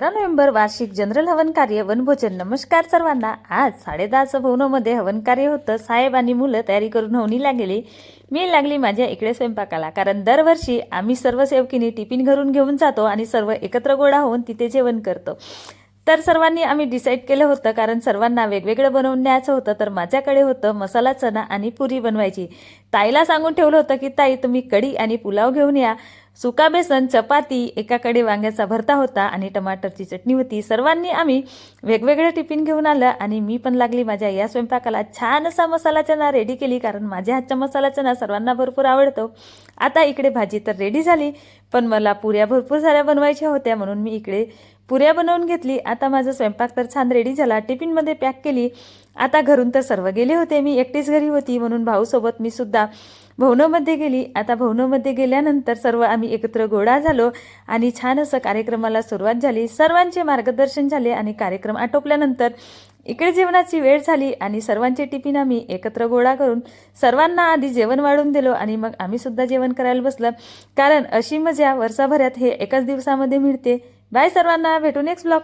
बारा नोव्हेंबर वार्षिक जनरल हवन कार्य वनभोजन नमस्कार सर्वांना. आज साडेदहाचं भवनामध्ये हवन कार्य होतं. साहेब आणि मुलं तयारी करून हवनीला गेली. मी लागली माझ्या इकडे स्वयंपाकाला. कारण दरवर्षी आम्ही सर्व सेवकीने टिफिन घरून घेऊन जातो आणि सर्व एकत्र गोळा होऊन तिथे जेवण करतो. तर सर्वांनी आम्ही डिसाईड केलं होतं कारण सर्वांना वेगवेगळं बनवून न्यायचं होतं. तर माझ्याकडे होतं मसाला चना आणि पुरी बनवायची. ताईला सांगून ठेवलं होतं की ताई तुम्ही कढी आणि पुलाव घेऊन या. सुका बेसन चपाती एकाकडे वांग्याचा भरता होता आणि टमाटरची चटणी होती. सर्वांनी आम्ही वेगवेगळे टिफिन घेऊन आलं आणि मी पण लागली माझ्या या स्वयंपाकाला. छान असा मसाला चना रेडी केली कारण माझ्या हातचा मसाला चना सर्वांना भरपूर आवडतो. आता इकडे भाजी तर रेडी झाली पण मला पुऱ्या भरपूर साऱ्या बनवायच्या होत्या म्हणून मी इकडे पुऱ्या बनवून घेतली. आता माझा स्वयंपाक तर छान रेडी झाला. टिफिनमध्ये पॅक केली. आता घरून तर सर्व गेले होते. मी एकटीच घरी होती. म्हणून भाऊसोबत मी सुद्धा भवनामध्ये गेली. आता भवनमध्ये गेल्यानंतर सर्व आम्ही एकत्र गोळा झालो आणि छान असं कार्यक्रमाला सुरुवात झाली. सर्वांचे मार्गदर्शन झाले आणि कार्यक्रम आटोपल्यानंतर इकडे जेवणाची वेळ झाली आणि सर्वांचे टिफिन आम्ही एकत्र गोळा करून सर्वांना आधी जेवण वाढून दिलो आणि मग आम्ही सुद्धा जेवण करायला बसलं. कारण अशी मजा वर्षाभरात हे एकाच दिवसामध्ये मिळते. बाय सर्वांना भेटू नेक्स्ट ब्लॉग